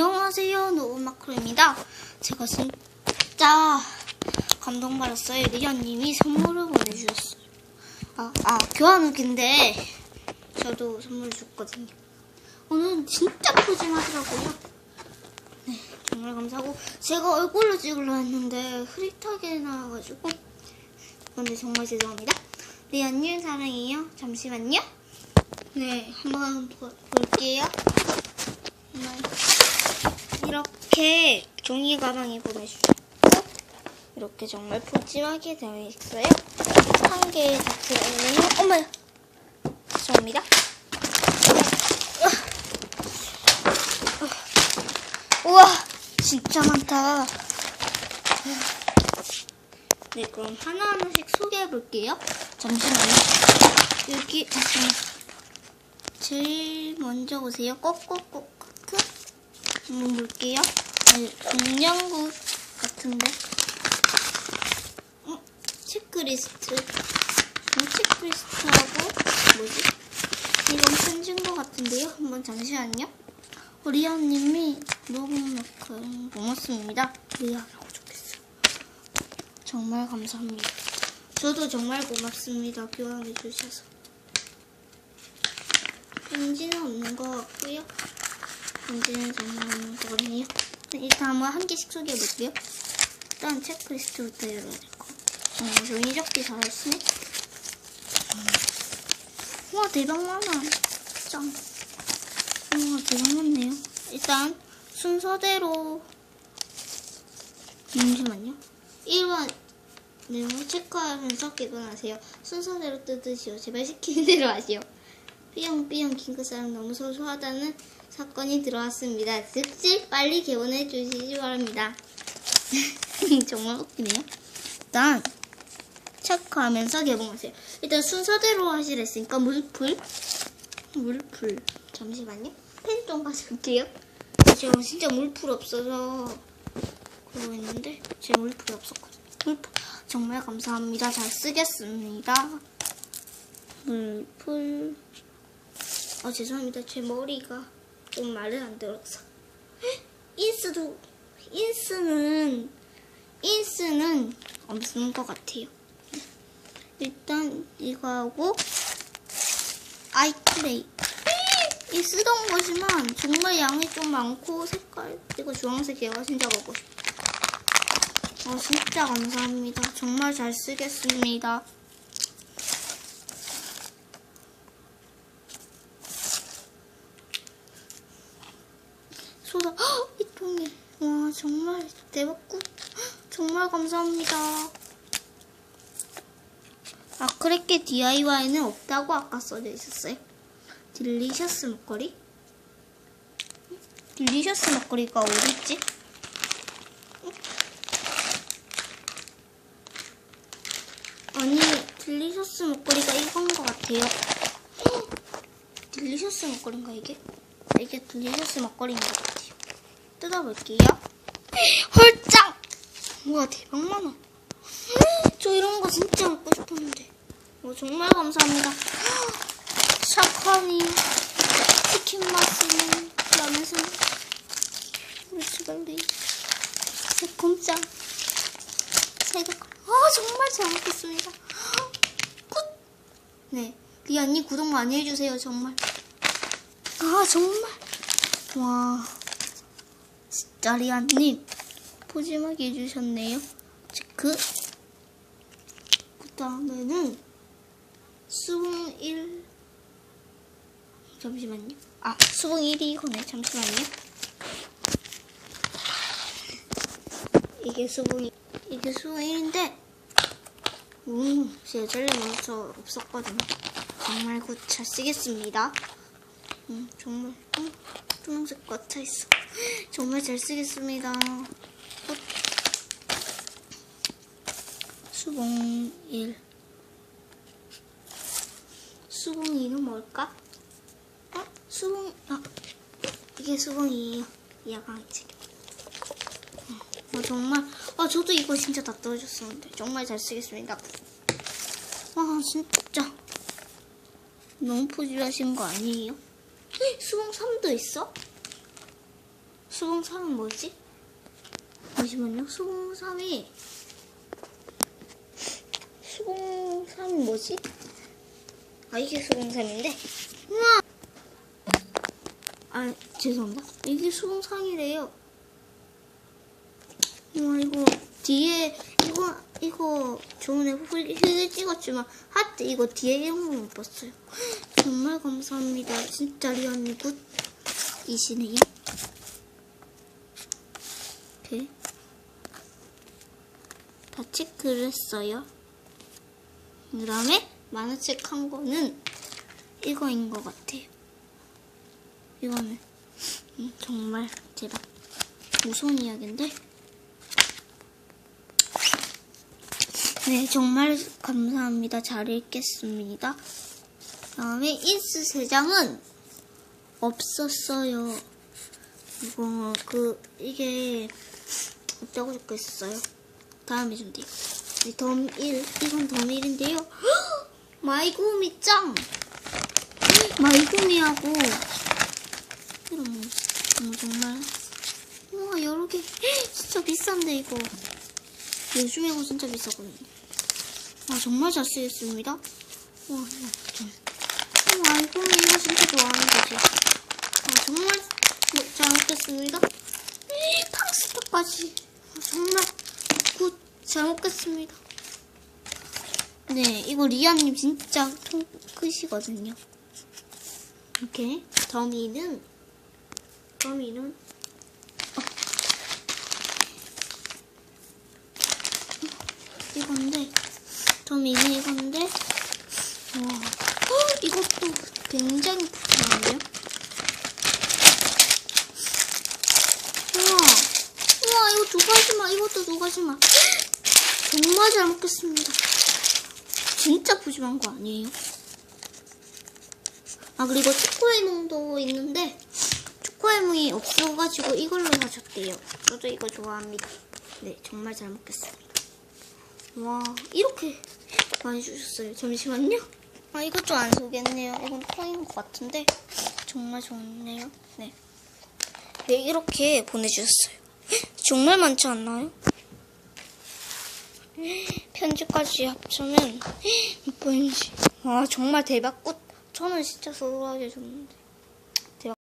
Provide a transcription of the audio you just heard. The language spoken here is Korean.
안녕하세요 노우마크로입니다. 제가 진짜 감동받았어요. 리언님이 선물을 보내주셨어요. 아, 아 교환후기인데 저도 선물 줬거든요. 오늘 진짜 푸짐하더라고요. 네 정말 감사하고. 제가 얼굴로 찍으려 했는데 흐릿하게 나와가지고. 근데 정말 죄송합니다. 리언님 사랑해요. 잠시만요. 네 한번 보- 볼게요 이렇게 종이 가방에 보내주셨고 이렇게 정말 푸짐하게 되어 있어요. 한 개에 다 들어있네요. 어머야! 죄송합니다. 우와! 진짜 많다. 네, 그럼 하나하나씩 소개해 볼게요. 잠시만요. 여기, 잠시만요. 제일 먼저 보세요. 꼭꼭꼭 한번 볼게요. 아니, 공양구 같은데. 어, 체크리스트. 어, 체크리스트하고 뭐지? 이건 편지인 것 같은데요. 한번 잠시만요. 어, 리아님이 녹음만큼 고맙습니다. 리아라고 좋겠어요. 정말 감사합니다. 저도 정말 고맙습니다. 교환해 주셔서. 편지는 없는 것 같고요. 문제는 정말. 네, 일단 한번 한 개씩 소개해 볼게요. 일단 체크리스트부터 열어야 될것 같아요. 어, 종이 접기 잘하시네. 와, 대박 많아. 짱. 와, 대박 많네요. 일단 순서대로. 잠시만요. 1번 내용을 체크하면서 개봉하세요. 순서대로 뜯으시오. 제발 시키는 대로 하시오. 삐용삐용 킹크 사랑 너무 소소하다는 사건이 들어왔습니다. 즉시 빨리 개원해 주시기 바랍니다. 정말 웃기네요. 일단 체크하면서 개봉하세요. 일단 순서대로 하시랬으니까 물풀 물풀 잠시만요. 펜 좀 가져올게요. 제가 진짜 물풀 없어서 그러고 있는데 제 물풀 없었거든요. 물풀 정말 감사합니다. 잘 쓰겠습니다. 물풀 아 죄송합니다. 제 머리가 좀 말을 안 들어서. 인스도 인스는 인스는 없는 것 같아요. 일단 이거 하고 아이클레이 이 쓰던 것이만 정말 양이 좀 많고 색깔 이거 주황색이에요. 진짜 먹고 싶어. 아 진짜 감사합니다. 정말 잘 쓰겠습니다. 소다 헉, 이 통이. 와 정말 대박국 정말 감사합니다. 아크레케 DIY는 없다고 아까 써져 있었어요? 딜리셔스 목걸이 딜리셔스 목걸이가 어딨지? 아니 딜리셔스 목걸이가 이건 것 같아요. 헉, 딜리셔스 목걸이인가 이게? 이게 딜리셔스 같아요. 뜯어볼게요. 헐짱! 우와 대박 많아. 저 이런 거 진짜 먹고 싶었는데. 어, 정말 감사합니다. 샤카니 치킨 맛은 라면은 루치갈리 새콤짱 새콤 아 정말 잘 먹겠습니다. 굿! 네, 리안님 구독 많이 해주세요 정말. 아 정말 와진 짜 리안님 푸짐하게 해주셨네요. 체크. 그 다음에는 수봉 1 잠시만요. 아 수봉 1이 이거네. 잠시만요. 이게 수봉 이게 수봉 1인데 음 제가 젤리 먼저 없었거든요. 정말 곧잘 쓰겠습니다. 음, 정말 음, 분홍색 꽉차 있어. 정말 잘 쓰겠습니다. 어? 수봉 1 수봉 2는 뭘까? 어? 수봉 아 이게 수봉 2예요. 야광이 책. 어, 정말 아 저도 이거 진짜 다 떨어졌었는데 정말 잘 쓰겠습니다. 와 진짜 너무 푸짐하신 거 아니에요? 수봉 3도 있어? 수봉 3은 뭐지? 잠시만요. 수봉 3이 수봉 3이 뭐지? 아 이게 수봉 3인데 우와 아 죄송합니다. 이게 수봉 3이래요. 우와 이거 뒤에 이거 이거 좋은 애플 휴대 찍었지만 하트 이거 뒤에 이런 거못 봤어요. 정말 감사합니다. 진짜 리언니 굿이시네요. 이렇게 다 체크를 했어요. 그 다음에 만화책 한 거는 이거인 것 같아요. 이거는 음, 정말 대박 무서운 이야기인데 네 정말 감사합니다. 잘 읽겠습니다. 다음에 인스 세 장은 없었어요. 이거 그 이게 없다고 적혀 있었어요. 다음에 좀 돼요. 이 덤1 이건 덤 1인데요. 마이구미 짱! 마이구미하고 이런 뭐 정말 우와 여러 개 진짜 비싼데 이거 요즘에 이거 진짜 비싸거든요. 아 정말 잘 쓰겠습니다. 와 마이구미 이거 진짜 좋아하는 거지. 아 정말 뭐, 잘 먹겠습니다. 탕스타까지 아, 정말 굿잘 먹겠습니다. 네, 이거 리아님 진짜 통 크시거든요. 이렇게 더미는 더미는 어. 이건데 더미는 이건데 와 헉, 이것도 굉장히 푸짐한데요? 우와 이거 두 가지만 이것도 두 가지만 정말 잘 먹겠습니다. 진짜 푸짐한 거 아니에요? 아 그리고 초코에몽도 있는데 초코에몽이 없어가지고 이걸로 사줬대요. 저도 이거 좋아합니다. 네 정말 잘 먹겠습니다. 와 이렇게 많이 주셨어요. 잠시만요. 아 이것 좀안 속겠네요. 이건 콩인 것 같은데 정말 좋네요. 네. 네 이렇게 보내주셨어요. 정말 많지 않나요? 편지까지 합치면 몇 번인지. 와, 정말 대박 꽃. 저는 진짜 소소하게 줬는데.